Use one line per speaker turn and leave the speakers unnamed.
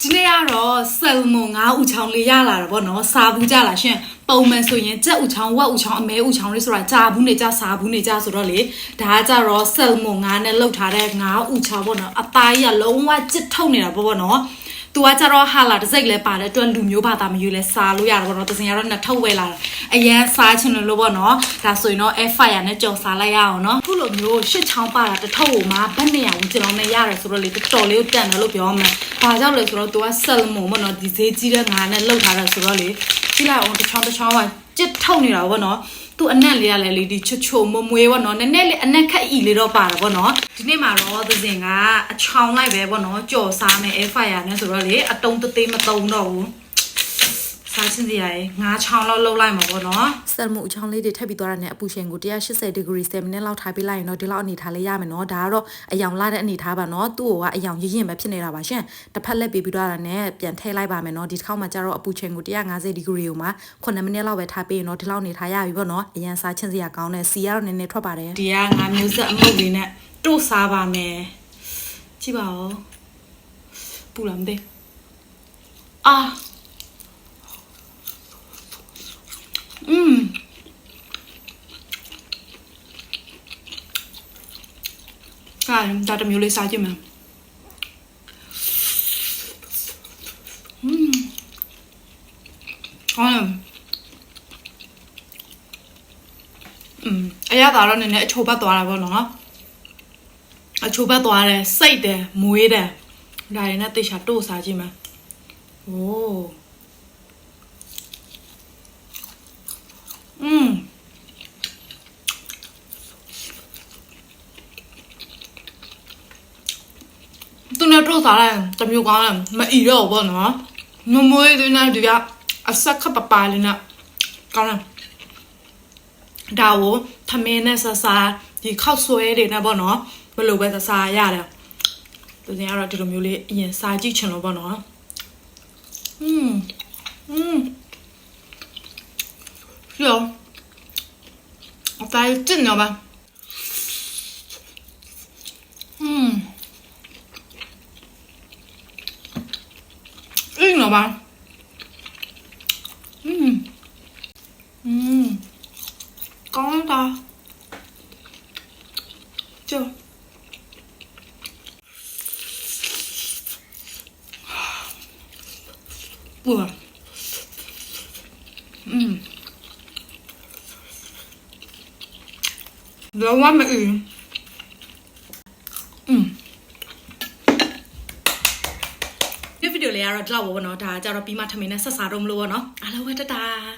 ဒီနေ့ကတော့ဆယ်မွန်ငါးဦးချောင်းလေးရလာတာပေါ့နော်စားဘူးကြလားရှင်ပုံမှန်ဆိုရင်ကြက်ဦးချောင်းဝက်ဦးချောင်းအမဲဦးချောင်းလေးဆိုတာကြာဘူးနေကြစားဘူးနေကြဆိုတော့လေဒါကကြတော့ဆယ်မွန်ငါးနဲ့လှုပ်ထားတဲ့ငါးဦးချောင်းပေါ့နော်အသားကြီးကလုံးဝကြစ်ထုတ်နေတာပေါ့ပေါ့နော် သူကကြတော့ဟာလာတစ်စိတ်လဲပါတဲ့အတွက်လူမျိုးဘာသာမယူလဲစားလို့ရတာပေါ့နော်တစင်ကတော့နှစ်ထုတ်ဝဲလာတာအရန်စားချင်လို့လို့ပေါ့နော်ဒါဆိုရင်တော့ air fryer နဲ့ကြော်စားလိုက်ရအောင်နော်ခုလိုမျိုးရှစ်ချောင်းပါတာတစ်ထုတ်ကိုမှဘတ်နေရအောင်ကျွန်တော်နဲ့ရတယ်ဆိုတော့လေတော်တော်လေးကိုတန်တယ်လို့ပြောမှာဘာကြောင့်လဲဆိုတော့သူကဆယ်မုံပေါ့နော်ဒီဈေးကြီးတဲ့ငါးနဲ့လှုပ်ထားတာဆိုတော့လေကြည့်လိုက်အောင်တစ်ချောင်းတစ်ချောင်းကကြစ်ထုတ်နေတာပေါ့နော် သူအနက်လေးရလဲလေဒီချွတ်ချွတ်မွမွေးပေါ့နော်နည်းနည်းလေးအနက်ခက်ဤလေးတော့ပါတာပေါ့နော်ဒီနေ့မှာတော့သစင်ကအချောင်းလိုက်ပဲပေါ့နော်ကြော်စားမယ် air fryer နဲ့ဆိုတော့လေအတုံးတသေးမတုံးတော့ဘူး စားချင်းစရာရေငါးချောင်းလောက်လှုပ်လိုက်မှာပေါ့နော်
စက်မှုအချောင်းလေးတွေထပ်ပြီးသွားတာနဲ့အပူချိန်ကို180 degree 7 minute လောက်ထားပေးလိုက်ရင်တော့ဒီလောက်အနေထားလေးရမယ်နော်ဒါကတော့အယောင်လာတဲ့အနေထားပါနော်သူ့ကိုကအယောင်ရရင်ပဲဖြစ်နေတာပါရှင်တစ်ဖက်လက်ပေးပြီးသွားတာနဲ့ပြန်ထည့်လိုက်ပါမယ်နော်ဒီတစ်ခေါက်မှကျတော့အပူချိန်ကို150 degree ကိုမှ9 minute လောက်ပဲထားပေးရင်တော့ဒီလောက်အနေထားရပြီပေါ့နော်အရန်စားချင်းစရာကောင်းတဲ့စီကတော့နည်းနည်းထွက်ပါတယ်
ဒီကငါမျိုးဆက်အမုတ်လေးနဲ့တို့စားပါမယ်ကြည့်ပါဦးပူလာမသိအာอืม ကာဒါတမျိုးလေးစားကြည့်မယ်อืมဟောอืมအရသာတော့နည်းနည်းအချိုးပတ်သွားတာပေါ့နော်အချိုးပတ်သွားတယ်စိတ်တယ်မွေးတယ်ဒါရင်းနဲ့တေချာတို့စားကြည့်မယ်โอ้อื သူနဲ့တို့စားလိုက်တမျိုးကောင်းတယ်မအီတော့ဘောနော်မမွေးသေးတဲ့ဒီကအဆက်ခပ်ပပလေးနဲ့ကောင်းတယ် ဒါကိုသမင်းနဲ့ဆဆာဒီခောက်ဆွဲတွေနဲ့ပေါ့နော်ဘယ်လိုပဲဆဆာရတယ်သူစင်ကတော့ဒီလိုမျိုးလေးအရင်စားကြည့်ချင်လို့ပေါ့နော်อืมอืมရောအတိုင်းတင်တော့ပါ 먹어봐. 음, 음, 깡다. 저. 우와. 음. 너무 맛있 ဒီဗီဒီယိုလေးကတော့ဒီလောက်ပဲပေါ့နော်ဒါကြတော့ပြီးမှထမင်းနဲ့ဆက်စားတော့မလို့ပေါ့နော်အားလုံးပဲတတား